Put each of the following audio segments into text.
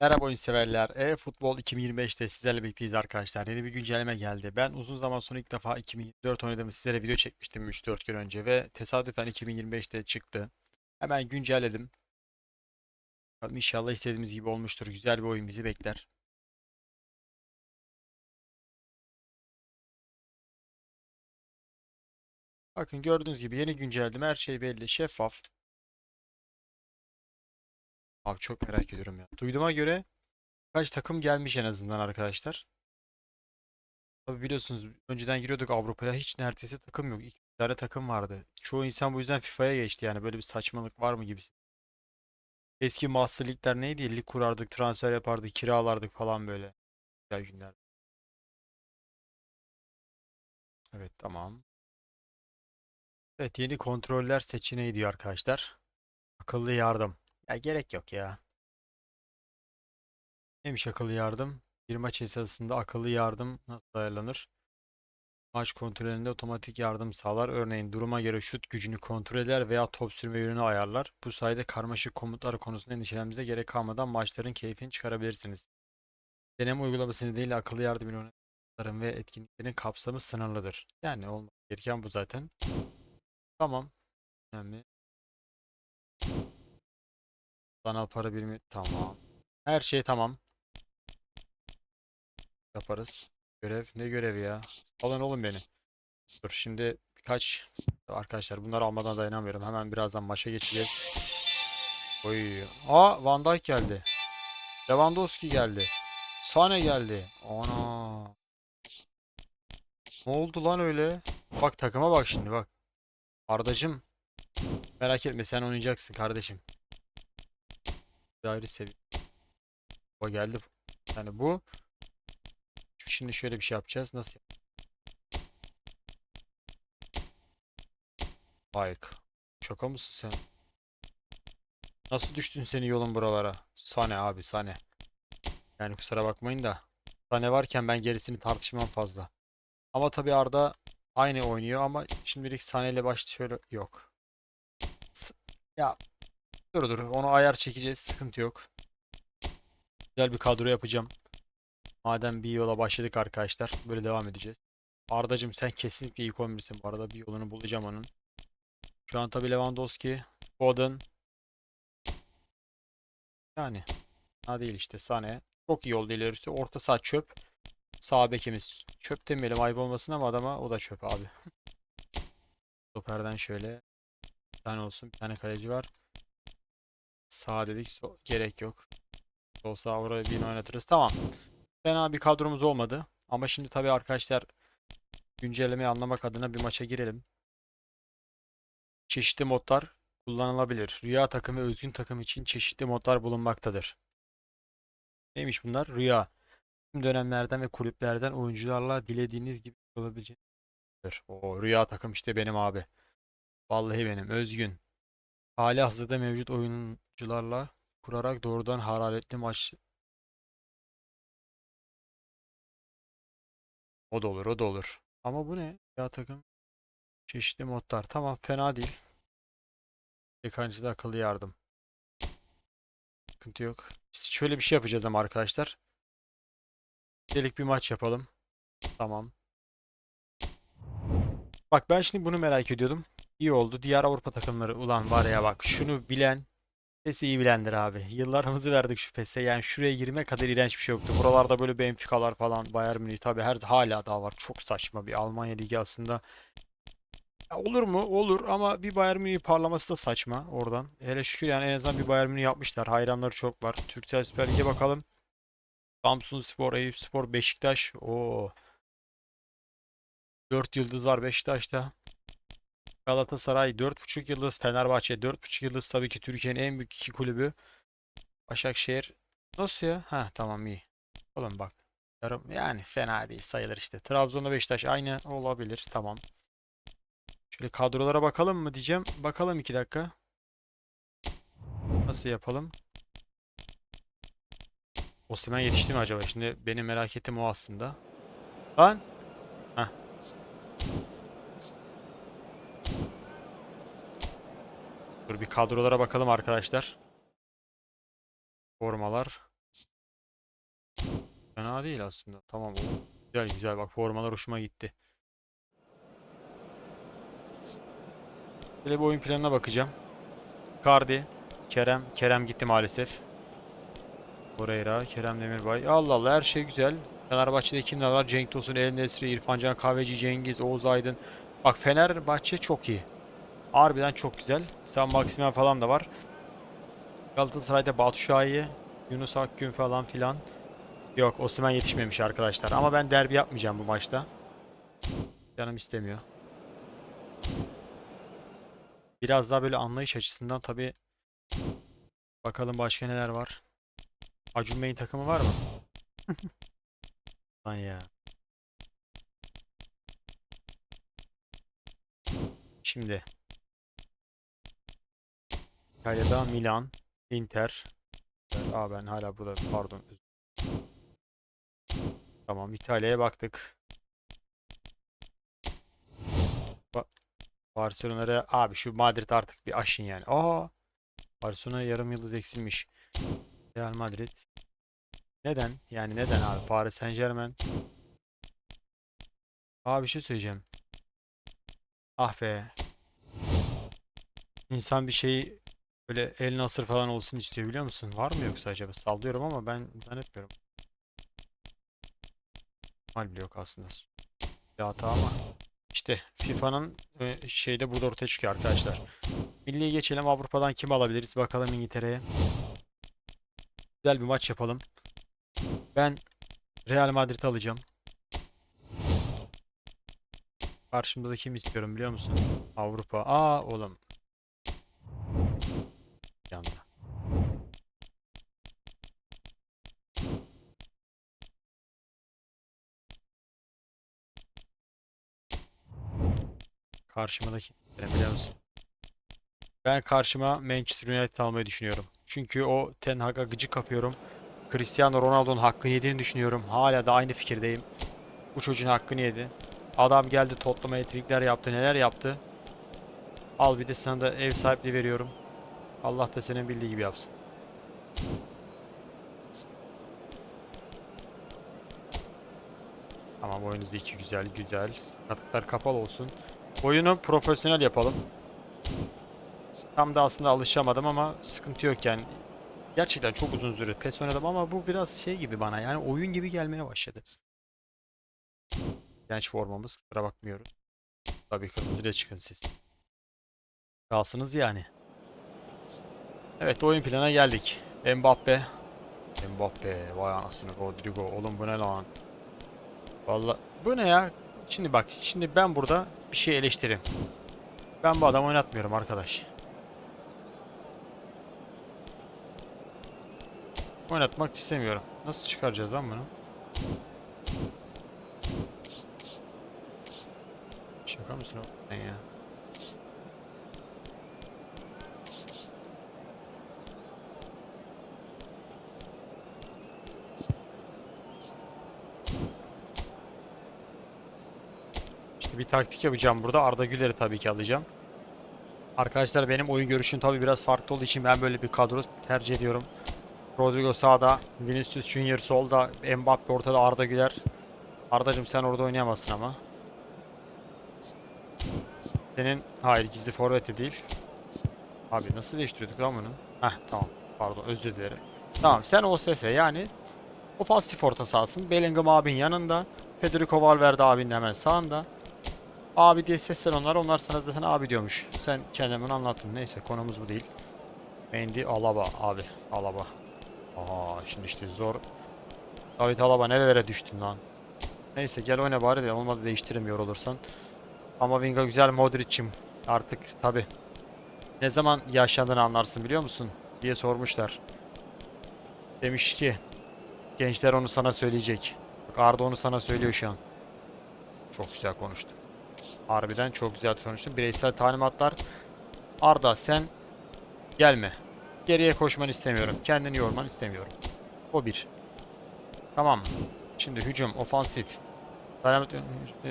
Merhaba oyun severler. E-Futbol 2025'te sizlerle birlikteyiz arkadaşlar. Yeni bir güncelleme geldi. Ben uzun zaman sonra ilk defa 2024 oynadığımı sizlere video çekmiştim 3-4 gün önce ve tesadüfen 2025'te çıktı. Hemen güncelledim. Bakalım İnşallah istediğimiz gibi olmuştur. Güzel bir oyun bizi bekler. Bakın gördüğünüz gibi yeni güncelledim. Her şey belli. Şeffaf. Abi çok merak ediyorum ya. Duyduğuma göre Kaç takım gelmiş en azından arkadaşlar. Tabii biliyorsunuz önceden giriyorduk Avrupa'ya hiç neredeyse takım yok. İki tane takım vardı. Çoğu insan bu yüzden FIFA'ya geçti yani böyle bir saçmalık var mı gibisi. Eski Master Lig'ler neydi? Lig kurardık, transfer yapardık, kiralardık falan böyle. Güzel günler. Evet tamam. Evet yeni kontroller seçeneği diyor arkadaşlar. Akıllı yardım. Ya gerek yok ya. Neymiş akıllı yardım? Bir maç esasında akıllı yardım nasıl ayarlanır? Maç kontrolünde otomatik yardım sağlar. Örneğin duruma göre şut gücünü kontrol eder veya top sürme yönünü ayarlar. Bu sayede karmaşık komutlar konusunda endişelenmenize gerek kalmadan maçların keyfini çıkarabilirsiniz. Deneme uygulaması nedeniyle akıllı yardım ürünlerin ve etkinliklerin kapsamı sınırlıdır. Yani olması gereken bu zaten. Tamam. Önemli. Sanal para birimi tamam. Her şey tamam. Yaparız. Görev ne görevi ya? Alın oğlum beni. Dur şimdi birkaç arkadaşlar bunları almadan dayanamıyorum. Hemen birazdan maça geçeceğiz. Oy. Aa Van Dijk geldi. Lewandowski geldi. Sane geldi. Ana. Ne oldu lan öyle? Bak takıma bak şimdi bak. Ardacım. Merak etme sen oynayacaksın kardeşim. Ayrı seviye. O geldi. Yani bu Şimdi şöyle bir şey yapacağız. Nasıl? Bayık. Şaka mısın sen? Nasıl düştün senin yolun buralara? Sane abi sane. Yani kusura bakmayın da. Sane varken ben gerisini tartışmam fazla. Ama tabii Arda aynı oynuyor ama şimdilik Sane ile baş şöyle yok. Ya dur dur onu ayar çekeceğiz sıkıntı yok. Güzel bir kadro yapacağım. Madem bir yola başladık arkadaşlar. Böyle devam edeceğiz. Ardacım sen kesinlikle ilk 11'sin bu arada. Bir yolunu bulacağım onun. Şu an tabii Lewandowski, Foden. Yani. Ha değil işte Sane. Çok iyi oldu ilerisi. Orta saha çöp. Sağ bekimiz çöp demeyelim ayıp olmasın ama adama o da çöp abi. Stoperden şöyle. Bir tane olsun. Bir tane kaleci var. Sağ dedik. So gerek yok. Sol sağ oraya bir oynatırız. Tamam. Fena bir kadromuz olmadı. Ama şimdi tabii arkadaşlar güncellemeyi anlamak adına bir maça girelim. Çeşitli modlar kullanılabilir. Rüya takımı özgün takım için çeşitli modlar bulunmaktadır. Neymiş bunlar? Rüya. Tüm dönemlerden ve kulüplerden oyuncularla dilediğiniz gibi olabileceğindir. O rüya takım işte benim abi. Vallahi benim. Özgün. Hali hazırda mevcut oyuncularla kurarak doğrudan hararetli maç O da olur, o da olur. Ama bu ne? Ya takım çeşitli modlar. Tamam, fena değil. Yekancıda akıllı yardım. Sıkıntı yok. Biz şöyle bir şey yapacağız ama arkadaşlar. Delik bir maç yapalım. Tamam. Bak ben şimdi bunu merak ediyordum. İyi oldu. Diğer Avrupa takımları ulan var ya bak şunu bilen PES'i iyi bilendir abi. Yıllarımızı verdik şu PES'e. Yani şuraya girme kadar iğrenç bir şey yoktu. Buralarda böyle Benfica'lar falan Bayern Münih tabii her hala daha var. Çok saçma bir Almanya ligi aslında. Ya olur mu? Olur ama bir Bayern Münih parlaması da saçma oradan. Hele şükür yani en azından bir Bayern Münih yapmışlar. Hayranları çok var. Türksel Süper Lig'e bakalım. Samsunspor, Eyüpspor, Beşiktaş. Oo. 4 yıldız var Beşiktaş'ta. Galatasaray 4.5 yıldız, Fenerbahçe 4.5 yıldız tabii ki Türkiye'nin en büyük iki kulübü. Başakşehir nasıl ya? Ha tamam iyi. Oğlum bak. Yarım yani fena değil sayılır işte. Trabzon'la Beşiktaş aynı olabilir. Tamam. Şöyle kadrolara bakalım mı diyeceğim. Bakalım iki dakika. Nasıl yapalım? Osimhen yetişti mi acaba? Şimdi benim merak ettiğim o aslında. Lan. Heh. Dur bir kadrolara bakalım arkadaşlar. Formalar. Fena değil aslında. Tamam. Güzel güzel bak formalar hoşuma gitti. Şöyle bir oyun planına bakacağım. Cardi, Kerem, Kerem gitti maalesef. Torreira, Kerem Demirbay. Allah Allah her şey güzel. Fenerbahçe'de kimler var? Cenk Tosun, El Nesri, İrfan Can Kahveci, Cengiz, Oğuz Aydın. Bak Fenerbahçe çok iyi. Harbiden çok güzel. Sen Maksimen falan da var. Galatasaray'da Batu Şahin, Yunus Akgün falan filan. Yok Osimhen yetişmemiş arkadaşlar. Ama ben derbi yapmayacağım bu maçta. Canım istemiyor. Biraz daha böyle anlayış açısından tabii bakalım başka neler var. Acun Bey'in takımı var mı? Lan ya. Şimdi İtalya'da Milan, Inter. Aa ben hala burada pardon. Tamam İtalya'ya baktık. Ba Barcelona'ya abi şu Madrid artık bir aşın yani. Aa Barcelona yarım yıldız eksilmiş. Real Madrid. Neden? Yani neden abi? Paris Saint-Germain. Aa bir şey söyleyeceğim. Ah be. İnsan bir şeyi böyle El Nasır falan olsun istiyor biliyor musun? Var mı yoksa acaba? Sallıyorum ama ben zannetmiyorum. Mal bile yok aslında. Bir hata ama. İşte FIFA'nın e, şeyde burada ortaya çıkıyor arkadaşlar. Milliye geçelim. Avrupa'dan kim alabiliriz? Bakalım İngiltere'ye. Güzel bir maç yapalım. Ben Real Madrid alacağım. Karşımda da kim istiyorum biliyor musun? Avrupa. Aa oğlum. Yanda. Karşımdaki biliyor musun? Ben karşıma Manchester United almayı düşünüyorum. Çünkü o Ten Hag'a gıcık kapıyorum. Cristiano Ronaldo'nun hakkını yediğini düşünüyorum. Hala da aynı fikirdeyim. Bu çocuğun hakkını yedi. Adam geldi toplama etrikler yaptı. Neler yaptı? Al bir de sana da ev sahipliği veriyorum. Allah da senin bildiği gibi yapsın. Tamam oyunuz iki güzel güzel. Sakatlıklar kapalı olsun. Oyunu profesyonel yapalım. Tam da aslında alışamadım ama sıkıntı yok yani. Gerçekten çok uzun süre PES oynadım ama bu biraz şey gibi bana yani oyun gibi gelmeye başladı. Genç formamız kusura bakmıyoruz. Tabii kırmızıyla çıkın siz. Kalsınız yani. Evet oyun planına geldik. Mbappe. Mbappe vay anasını Rodrigo oğlum bu ne lan? Vallahi bu ne ya? Şimdi bak şimdi ben burada bir şey eleştireyim. Ben bu adamı oynatmıyorum arkadaş. Oynatmak istemiyorum. Nasıl çıkaracağız lan bunu? Şaka mısın oğlum sen ya? Taktik yapacağım burada. Arda Güler'i tabii ki alacağım. Arkadaşlar benim oyun görüşüm tabii biraz farklı olduğu için ben böyle bir kadro tercih ediyorum. Rodrigo sağda, Vinicius Junior solda, Mbappe ortada, Arda Güler. Ardacım sen orada oynayamazsın ama. Senin hayır gizli forveti değil. Abi nasıl değiştiriyorduk lan bunu? Heh tamam. Pardon özür dilerim. Tamam sen OSS yani ofansif orta sahasın. Bellingham abin yanında. Federico Valverde abinin hemen sağında. Abi diye seslen onlar. Onlar sana zaten abi diyormuş. Sen kendin bunu anlattın. Neyse konumuz bu değil. Mendy Alaba abi. Alaba. Aa şimdi işte zor. David Alaba nerelere düştün lan? Neyse gel oyna bari de olmadı değiştiririm yorulursan. Ama Vinga güzel Modric'im. Artık tabi. Ne zaman yaşlandığını anlarsın biliyor musun? Diye sormuşlar. Demiş ki gençler onu sana söyleyecek. Bak Arda onu sana söylüyor şu an. Çok güzel konuştu. Harbiden çok güzel konuştun. Bireysel talimatlar. Arda sen gelme. Geriye koşmanı istemiyorum. Kendini yorman istemiyorum. O bir. Tamam. Şimdi hücum, ofansif. Dayanıp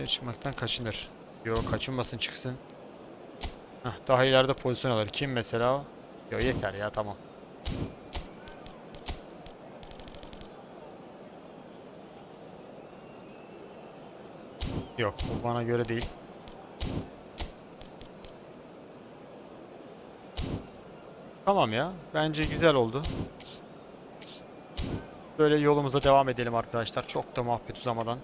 çıkmaktan kaçınır. Yok kaçınmasın çıksın. Heh, daha ileride pozisyon alır. Kim mesela? Yok yeter ya tamam. Yok bu bana göre değil. Tamam ya. Bence güzel oldu. Böyle yolumuza devam edelim arkadaşlar. Çok da muhabbet uzamadan.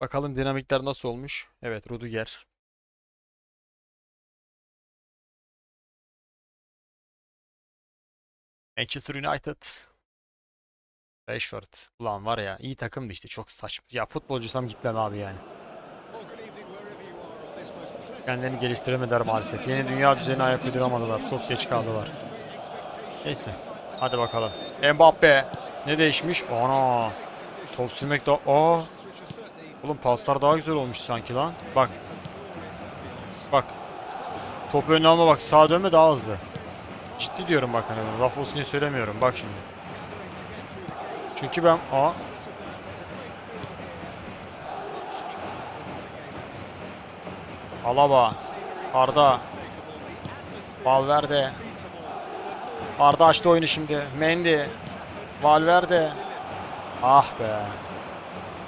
Bakalım dinamikler nasıl olmuş. Evet Rudiger. Manchester United. Rashford. Ulan var ya iyi takımdı işte çok saçma. Ya futbolcuysam gitmem abi yani. Kendilerini geliştiremediler maalesef. Yeni dünya düzenine ayak uyduramadılar. Çok geç kaldılar. Neyse. Hadi bakalım. Mbappe. Ne değişmiş? Ana. Top sürmek daha... Aa. Oğlum paslar daha güzel olmuş sanki lan. Bak. Bak. Top önüne alma bak. Sağa dönme daha hızlı. Ciddi diyorum bak hani. Laf olsun diye söylemiyorum. Bak şimdi. Çünkü ben... Aa. Alaba. Arda. Valverde. Arda açtı oyunu şimdi. Mendy. Valverde. Ah be.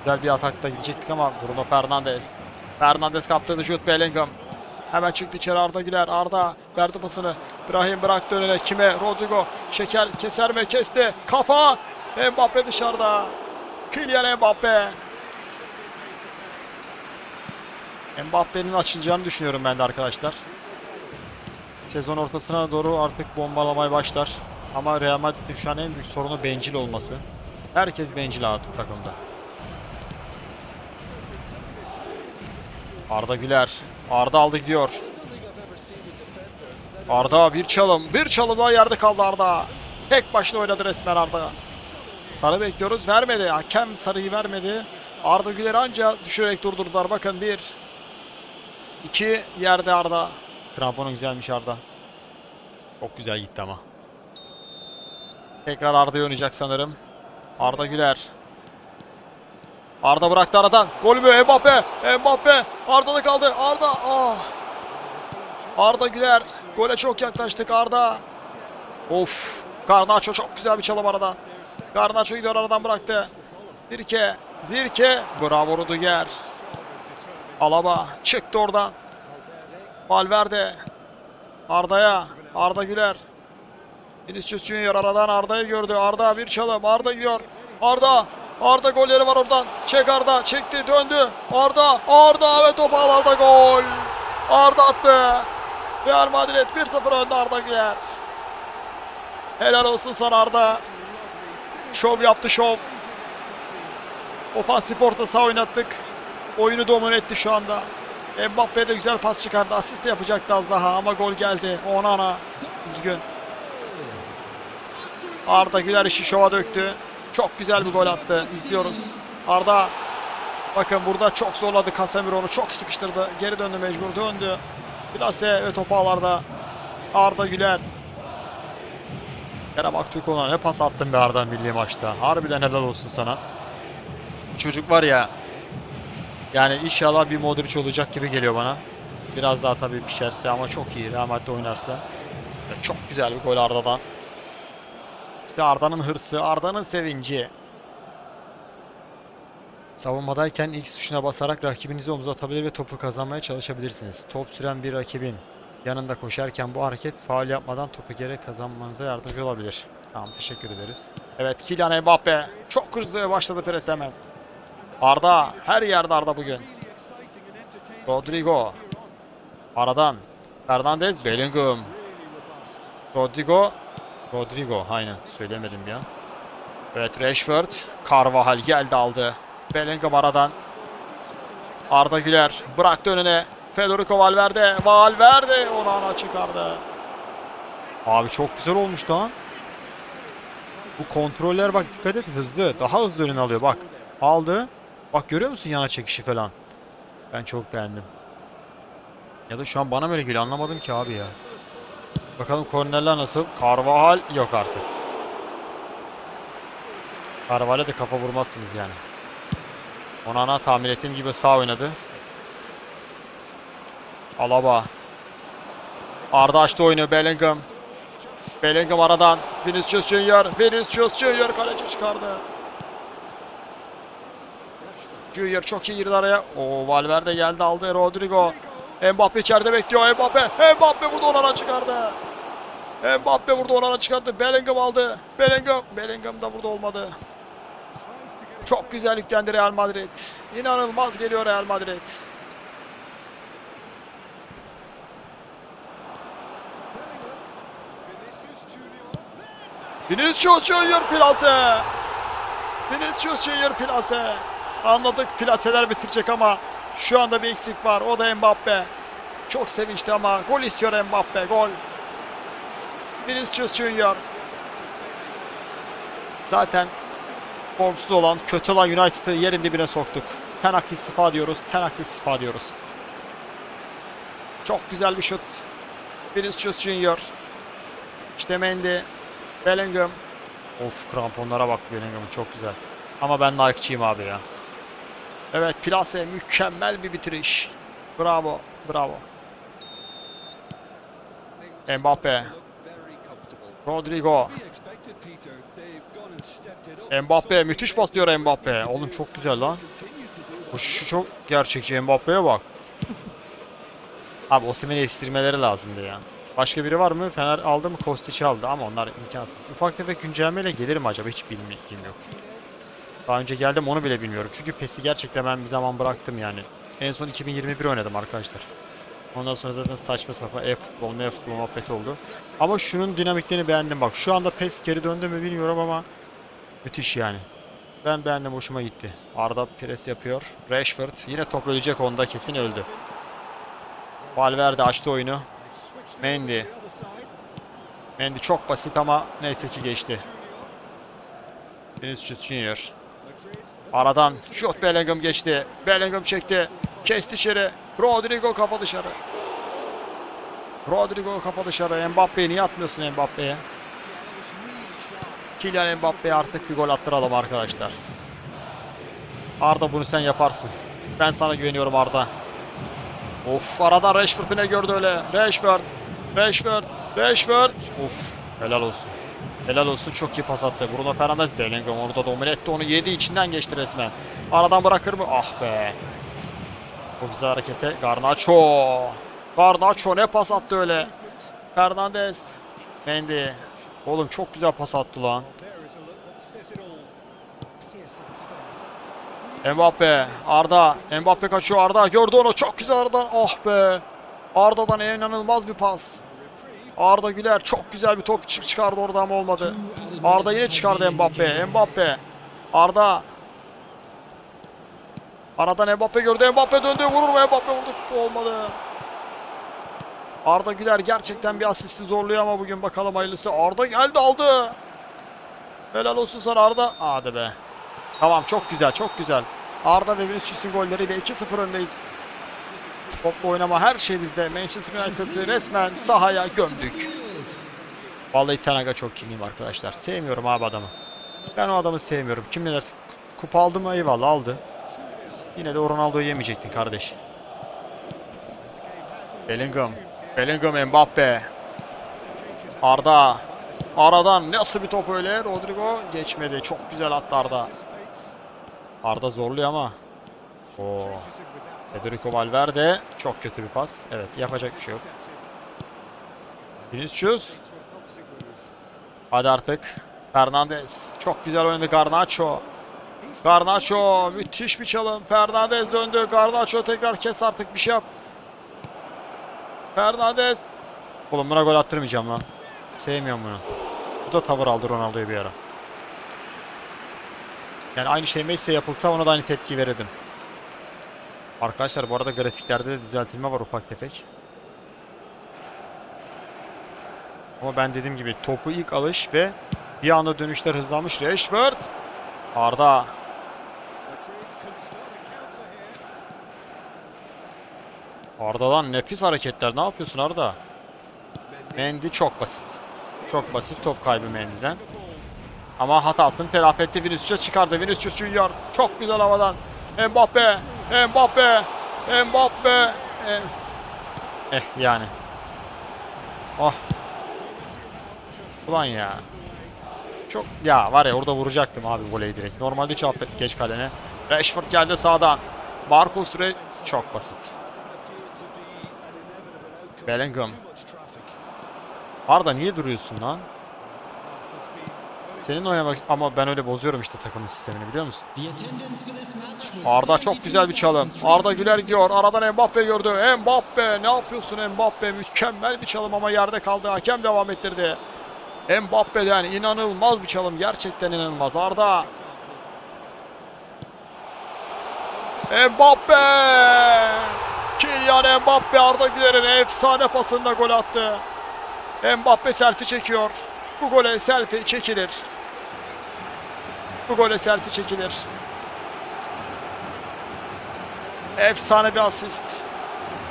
Güzel bir atakta gidecektik ama Bruno Fernandes. Fernandes kaptırdı Jude Bellingham. Hemen çıktı içeri Arda Güler. Arda verdi pasını. Brahim bıraktı önüne. Kime? Rodrigo. Şeker keser mi? Kesti. Kafa. Mbappe dışarıda. Kylian Mbappe. Mbappe'nin açılacağını düşünüyorum ben de arkadaşlar. Sezon ortasına doğru artık bombalamaya başlar. Ama Real Madrid'in şu an en büyük sorunu bencil olması. Herkes bencil artık takımda. Arda Güler. Arda aldı gidiyor. Arda bir çalım. Bir çalım daha yerde kaldı Arda. Tek başına oynadı resmen Arda. Sarı bekliyoruz. Vermedi. Hakem sarıyı vermedi. Arda Güler anca düşürerek durdurdular. Bakın bir. İki yerde Arda. Kramponu güzelmiş Arda. Çok güzel gitti ama. Tekrar Arda'yı oynayacak sanırım. Arda Güler. Arda bıraktı aradan. Gol mü? Mbappe. Mbappe. Arda'da kaldı. Arda. Ah. Arda Güler. Gole çok yaklaştık Arda. Of. Garnaço çok güzel bir çalım aradan. Garnaço gidiyor aradan bıraktı. Zirke. Zirke. Bravo Rudiger. Alaba çıktı oradan. Valverde. Arda'ya. Arda Güler. Vinicius Junior aradan Arda'yı gördü. Arda bir çalım. Arda gidiyor. Arda. Arda golleri var oradan. Çek Arda. Çekti döndü. Arda. Arda ve top ağlarda gol. Arda attı. Real Madrid 1-0 önde Arda Güler. Helal olsun sana Arda. Şov yaptı şov. Ofansif orta saha oynattık. Oyunu domine etti şu anda. Mbappe de güzel pas çıkardı. Asist de yapacaktı az daha ama gol geldi. Onana. Üzgün. Arda Güler işi şova döktü. Çok güzel bir gol attı. İzliyoruz. Arda bakın burada çok zorladı Casemiro onu çok sıkıştırdı. Geri döndü mecbur döndü. Plase ve topu ağlarda. Arda Güler. Kerem Aktürkoğlu'na ne pas attın be Arda milli maçta. Harbiden helal olsun sana. Bu çocuk var ya yani inşallah bir Modric olacak gibi geliyor bana. Biraz daha tabii pişerse ama çok iyi. Madrid oynarsa. Ya çok güzel bir gol Arda'dan. İşte Arda'nın hırsı, Arda'nın sevinci. Savunmadayken X tuşuna basarak rakibinizi omuz atabilir ve topu kazanmaya çalışabilirsiniz. Top süren bir rakibin yanında koşarken bu hareket faul yapmadan topu geri kazanmanıza yardımcı olabilir. Tamam teşekkür ederiz. Evet Kylian Mbappe çok hızlı başladı pres hemen. Arda her yerde Arda bugün. Rodrigo. Aradan. Fernandez Bellingham. Rodrigo. Rodrigo aynen söylemedim ya. Evet Rashford. Carvajal geldi aldı. Bellingham aradan. Arda Güler bıraktı önüne. Federico Valverde. Valverde onu ana çıkardı. Abi çok güzel olmuş lan. Bu kontroller bak dikkat et hızlı. Daha hızlı önüne alıyor bak. Aldı. Bak görüyor musun yana çekişi falan. Ben çok beğendim. Ya da şu an bana mı öyle geliyor anlamadım ki abi ya. Bakalım kornerler nasıl? Carvajal yok artık. Carvajal'e de kafa vurmazsınız yani. Onana tahmin ettiğim gibi sağ oynadı. Alaba. Arda açtı oyunu Bellingham. Bellingham aradan. Vinicius Junior. Vinicius Junior kaleci çıkardı. Junior çok iyi girdi araya. O Valverde geldi aldı Rodrigo. Mbappe içeride bekliyor. Mbappe. Mbappe vurdu Onana çıkardı. Mbappe vurdu Onana çıkardı. Bellingham aldı. Bellingham. Bellingham da burada olmadı. Çok güzel yüklendi Real Madrid. İnanılmaz geliyor Real Madrid. Vinicius Junior plase. Vinicius Junior plase. Anladık plaseler bitirecek ama şu anda bir eksik var. O da Mbappe. Çok sevinçli ama gol istiyor Mbappe. Gol. Vinicius Junior. Zaten formsuz olan, kötü olan United'ı yerin dibine soktuk. Tenak istifa diyoruz. Tenak istifa diyoruz. Çok güzel bir şut. Vinicius Junior. İşte Mendy. Bellingham. Of kramponlara bak Bellingham'ın çok güzel. Ama ben Nike'çiyim abi ya. Evet plase mükemmel bir bitiriş. Bravo. Bravo. Mbappe. Rodrigo. Mbappe müthiş paslıyor Mbappe. Oğlum çok güzel lan. Bu şu çok gerçekçi Mbappe'ye bak. Abi Osimhen'i yetiştirmeleri lazımdı ya. Başka biri var mı? Fener aldı mı? Kostic'i aldı ama onlar imkansız. Ufak tefek güncellemeyle gelir mi acaba? Hiç bilmiyorum. Daha önce geldim onu bile bilmiyorum. Çünkü PES'i gerçekten ben bir zaman bıraktım yani. En son 2021 oynadım arkadaşlar. Ondan sonra zaten saçma sapan e-futbol, e-futbol muhabbeti oldu. Ama şunun dinamiklerini beğendim bak. Şu anda PES geri döndü mü bilmiyorum ama müthiş yani. Ben beğendim hoşuma gitti. Arda pres yapıyor. Rashford yine top ölecek onda kesin öldü. Valverde açtı oyunu. Mendy. Mendy çok basit ama neyse ki geçti. Vinicius Junior. Aradan şut Bellingham geçti. Bellingham çekti. Kesti içeri. Rodrigo kafa dışarı. Rodrigo kafa dışarı. Mbappe'yi niye atmıyorsun Mbappe'ye? Kylian Mbappe'ye artık bir gol attıralım arkadaşlar. Arda bunu sen yaparsın. Ben sana güveniyorum Arda. Of aradan Rashford'u ne gördü öyle. Rashford. Rashford. Rashford. Of helal olsun. Helal olsun çok iyi pas attı. Bruno Fernandes Bellingham orada domine etti. Onu yedi içinden geçti resmen. Aradan bırakır mı? Ah be. Bu güzel harekete Garnacho. Garnacho ne pas attı öyle. Fernandes. Mendy. Oğlum çok güzel pas attı lan. Mbappe, Arda, Mbappe kaçıyor Arda, gördü onu çok güzel Arda, ah be. Arda'dan inanılmaz bir pas. Arda Güler çok güzel bir top çık çıkardı orada ama olmadı. Arda yine çıkardı Mbappe, Mbappe. Arda. Aradan Mbappe gördü, Mbappe döndü, vurur mu Mbappe vurdu, olmadı. Arda Güler gerçekten bir asisti zorluyor ama bugün bakalım hayırlısı. Arda geldi aldı. Helal olsun sana Arda. Hadi be. Tamam çok güzel çok güzel. Arda ve Vinicius'un golleriyle 2-0 öndeyiz. Topla oynama her şey. Manchester United'ı resmen sahaya gömdük. Vallahi Tenag'a çok kinliyim arkadaşlar. Sevmiyorum abi adamı. Ben o adamı sevmiyorum. Kim ne dersin? Kupa aldı mı? Eyvallah aldı. Yine de o Ronaldo'yu yemeyecektin kardeş. Bellingham. Bellingham Mbappe. Arda. Aradan nasıl bir top öyle? Rodrigo geçmedi. Çok güzel attı Arda. Arda zorluyor ama. Oo. Federico Valverde çok kötü bir pas. Evet yapacak bir şey yok. Vinicius. Hadi artık. Fernandez. Çok güzel oynadı Garnacho. Garnacho müthiş bir çalım. Fernandez döndü. Garnacho tekrar kes artık bir şey yap. Fernandez. Oğlum buna gol attırmayacağım lan. Sevmiyorum bunu. Bu da tavır aldı Ronaldo'ya bir ara. Yani aynı şey Messi'ye yapılsa ona da aynı tepki verirdim. Arkadaşlar bu arada grafiklerde de düzeltilme var ufak tefek. Ama ben dediğim gibi topu ilk alış ve bir anda dönüşler hızlanmış. Rashford. Arda. Arda'dan nefis hareketler. Ne yapıyorsun Arda? Mendy çok basit. Çok basit top kaybı Mendy'den. Ama hatasını telafi etti. Vinicius'a çıkardı. Vinicius Junior. Çok güzel havadan. Mbappe. Mbappe. Mbappe. Eh, eh yani. Oh. Ulan ya. Çok ya var ya orada vuracaktım abi voleyi direkt. Normalde hiç affet geç kalene. Rashford geldi sağdan. Marcus Re çok basit. Bellingham. Arda niye duruyorsun lan? Senin oynamak ama ben öyle bozuyorum işte takımın sistemini biliyor musun? Arda çok güzel bir çalım. Arda Güler gidiyor. Aradan Mbappe gördü. Mbappe ne yapıyorsun Mbappe? Mükemmel bir çalım ama yerde kaldı. Hakem devam ettirdi. Mbappe'den inanılmaz bir çalım. Gerçekten inanılmaz. Arda. Mbappe! Kylian Mbappe Arda Güler'in efsane pasında gol attı. Mbappe selfie çekiyor. Bu gole selfie çekilir. Bu gole selfie çekilir. Efsane bir asist.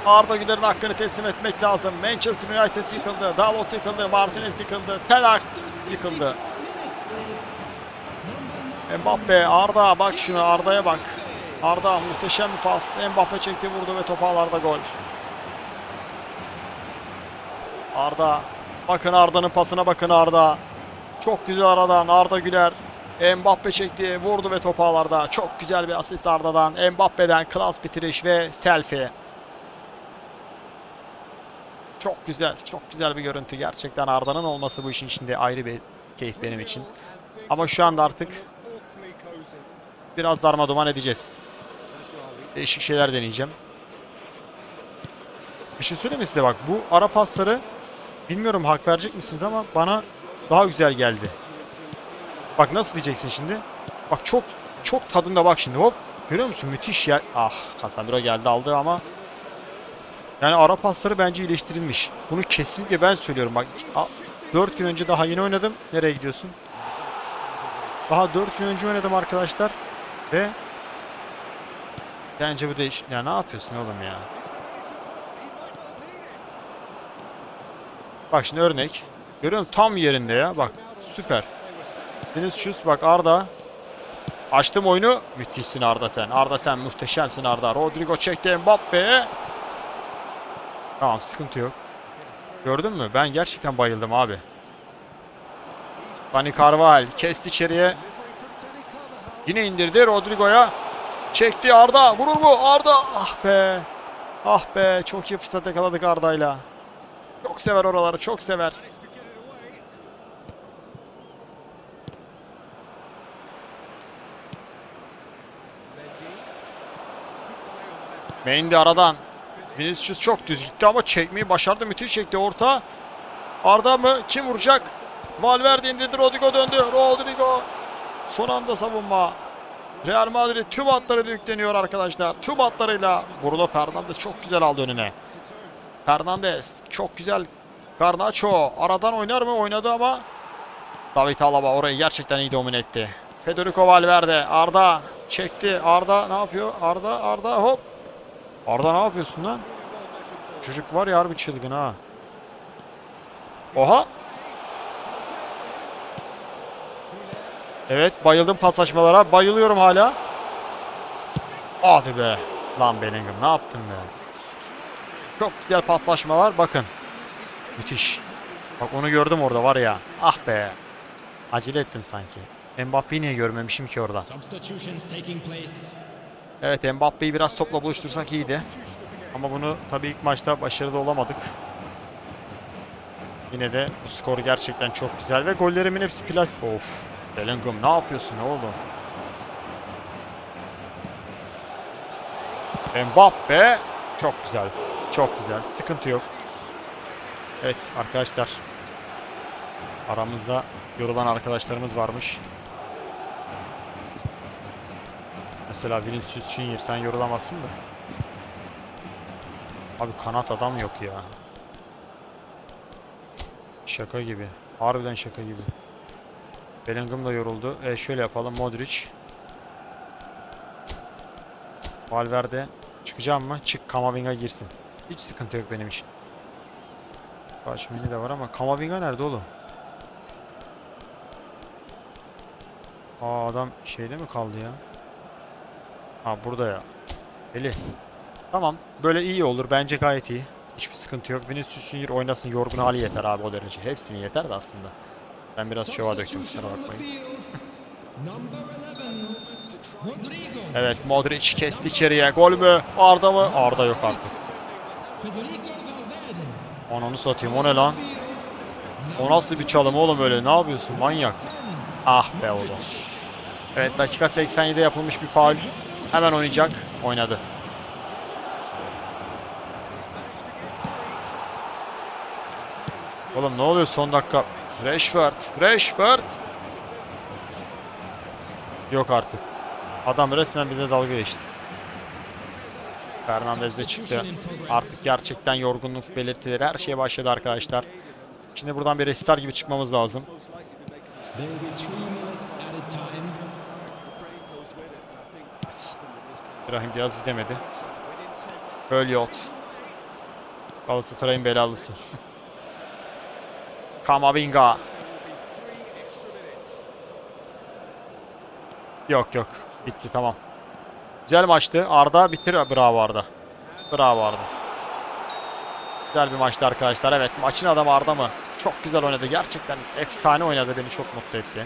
Arda Güler'in hakkını teslim etmek lazım. Manchester United yıkıldı. Dalot yıkıldı. Martinez yıkıldı. Tenak yıkıldı. Mbappe, Arda bak şuna Arda'ya bak. Arda muhteşem bir pas. Mbappe çekti vurdu ve topu ağlarda gol. Arda. Bakın Arda'nın pasına bakın Arda. Çok güzel aradan Arda Güler. Mbappe çekti, vurdu ve topu ağlarda. Çok güzel bir asist Arda'dan. Mbappe'den klas bitiriş ve selfie. Çok güzel, çok güzel bir görüntü. Gerçekten Arda'nın olması bu işin içinde ayrı bir keyif benim için. Ama şu anda artık biraz darma edeceğiz. Değişik şeyler deneyeceğim. Bir şey söyleyeyim mi size bak bu ara pasları bilmiyorum hak verecek misiniz ama bana daha güzel geldi. Bak nasıl diyeceksin şimdi? Bak çok çok tadında bak şimdi hop. Görüyor musun? Müthiş ya. Ah Casemiro geldi aldı ama yani ara pasları bence iyileştirilmiş. Bunu kesinlikle ben söylüyorum. Bak 4 gün önce daha yeni oynadım. Nereye gidiyorsun? Daha 4 gün önce oynadım arkadaşlar. Ve bence bu değiş... Ya ne yapıyorsun oğlum ya? Bak şimdi örnek. Görüyor musun? Tam yerinde ya. Bak süper. Vinicius bak Arda. Açtım oyunu. Müthişsin Arda sen. Arda sen muhteşemsin Arda. Rodrigo çekti Mbappe. Tamam sıkıntı yok. Gördün mü? Ben gerçekten bayıldım abi. Dani Carval kesti içeriye. Yine indirdi Rodrigo'ya. Çekti Arda. Vurur mu? Arda. Ah be. Ah be. Çok iyi fırsat yakaladık Arda'yla. Çok sever oraları. Çok sever. Mendy aradan. Vinicius çok düz gitti ama çekmeyi başardı. Müthiş çekti orta. Arda mı? Kim vuracak? Valverde indirdi. Rodrigo döndü. Rodrigo. Son anda savunma. Real Madrid tüm hatlarıyla yükleniyor arkadaşlar. Tüm hatlarıyla. Bruno Fernandes çok güzel aldı önüne. Fernandes çok güzel. Garnacho aradan oynar mı? Oynadı ama David Alaba orayı gerçekten iyi domine etti. Federico Valverde. Arda çekti. Arda ne yapıyor? Arda Arda hop. Arda ne yapıyorsun lan? Çocuk var ya harbi çılgın ha. Oha. Evet bayıldım paslaşmalara. Bayılıyorum hala. Hadi be. Lan Bellingham ne yaptın be? Çok güzel paslaşmalar bakın. Müthiş. Bak onu gördüm orada var ya. Ah be. Acele ettim sanki. Mbappe'yi niye görmemişim ki orada? Evet Mbappe'yi biraz topla buluştursak iyiydi. Ama bunu tabii ilk maçta başarılı olamadık. Yine de bu skor gerçekten çok güzel ve gollerimin hepsi plas... Of. Bellingham ne yapıyorsun oğlum? Mbappe çok güzel. Çok güzel. Sıkıntı yok. Evet arkadaşlar. Aramızda yorulan arkadaşlarımız varmış. Mesela Vinicius Junior sen yorulamazsın da. Abi kanat adam yok ya. Şaka gibi. Harbiden şaka gibi. Bellingham da yoruldu. E şöyle yapalım. Modric. Valverde. Çıkacağım mı? Çık. Kamavinga girsin. Hiç sıkıntı yok benim için. Başmini de var ama Kamavinga nerede oğlum? Aa adam şeyde mi kaldı ya? Ha burada ya. Eli. Tamam. Böyle iyi olur. Bence gayet iyi. Hiçbir sıkıntı yok. Vinicius Junior oynasın. Yorgun hali yeter abi o derece. Hepsini yeter de aslında. Ben biraz şova döktüm. Kusura bakmayın. field. Number 11. Evet Modric kesti içeriye. Gol mü? Arda mı? Arda yok artık. Ananı satayım o ne lan? O nasıl bir çalım oğlum öyle? Ne yapıyorsun manyak? Ah be oğlum. Evet dakika 87'de yapılmış bir faul. Hemen oynayacak. Oynadı. Oğlum ne oluyor son dakika? Rashford. Rashford. Yok artık. Adam resmen bize dalga geçti. Fernandez de çıktı. Artık gerçekten yorgunluk belirtileri her şeye başladı arkadaşlar. Şimdi buradan bir restart gibi çıkmamız lazım. İbrahim Diaz gidemedi. Hölyot. Galatasaray'ın belalısı. Kamavinga. Yok yok. Bitti tamam. Güzel maçtı. Arda bitir. Bravo Arda. Bravo Arda. Güzel bir maçtı arkadaşlar. Evet maçın adamı Arda mı? Çok güzel oynadı. Gerçekten efsane oynadı. Beni çok mutlu etti.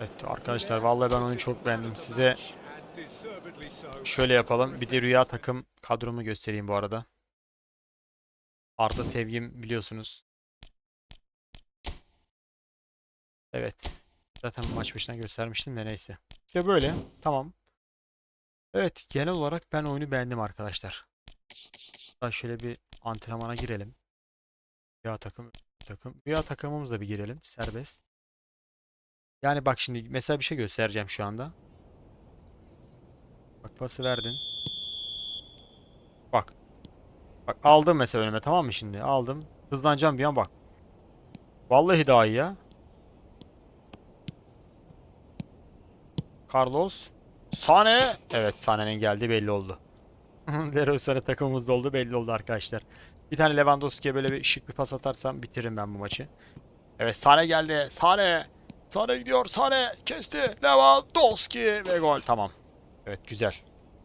Evet arkadaşlar vallahi ben oyunu çok beğendim. Size şöyle yapalım. Bir de rüya takım kadromu göstereyim bu arada. Arda sevgim biliyorsunuz. Evet. Zaten maç başına göstermiştim de neyse. İşte böyle. Tamam. Evet genel olarak ben oyunu beğendim arkadaşlar. Daha şöyle bir antrenmana girelim. Rüya takım takım. Rüya takımımızla bir girelim. Serbest. Yani bak şimdi mesela bir şey göstereceğim şu anda. Bak pası verdin. Bak. Bak aldım mesela önüme tamam mı şimdi? Aldım. Hızlanacağım bir an bak. Vallahi daha iyi ya. Carlos. Sane. Evet Sane'nin geldiği belli oldu. Leroy Sané takımımızda oldu belli oldu arkadaşlar. Bir tane Lewandowski'ye böyle bir şık bir pas atarsam bitiririm ben bu maçı. Evet Sane geldi. Sane. Sane gidiyor. Sane kesti. Lewandowski ve gol. Tamam. Evet güzel.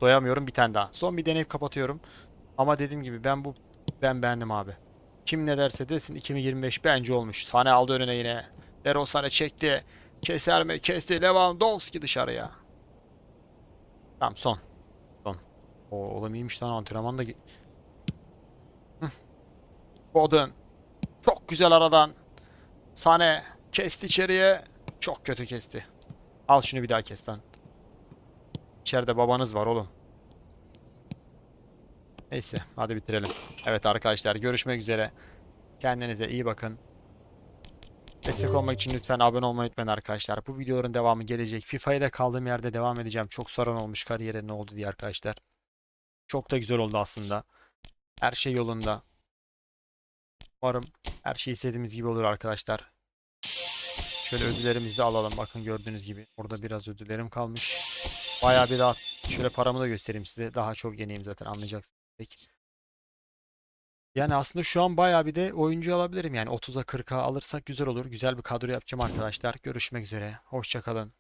Doyamıyorum bir tane daha. Son bir deneyip kapatıyorum. Ama dediğim gibi ben bu ben beğendim abi. Kim ne derse desin 2025 bence olmuş. Sane aldı önüne yine. Leroy Sane çekti. Keser mi? Kesti. Lewandowski dışarıya. Tamam son. Son. O oğlum iyiymiş lan antrenman da. Foden. Çok güzel aradan. Sane kesti içeriye. Çok kötü kesti. Al şunu bir daha kes lan. İçeride babanız var oğlum. Neyse hadi bitirelim. Evet arkadaşlar görüşmek üzere. Kendinize iyi bakın. Destek olmak için lütfen abone olmayı unutmayın arkadaşlar. Bu videoların devamı gelecek. FIFA'ya da kaldığım yerde devam edeceğim. Çok sorun olmuş kariyere ne oldu diye arkadaşlar. Çok da güzel oldu aslında. Her şey yolunda. Umarım her şey istediğimiz gibi olur arkadaşlar. Şöyle ödüllerimizi de alalım. Bakın gördüğünüz gibi. Orada biraz ödüllerim kalmış. Bayağı bir rahat. Şöyle paramı da göstereyim size. Daha çok yeniyim zaten anlayacaksınız. Yani aslında şu an bayağı bir de oyuncu alabilirim. Yani 30'a 40'a alırsak güzel olur. Güzel bir kadro yapacağım arkadaşlar. Görüşmek üzere. Hoşça kalın.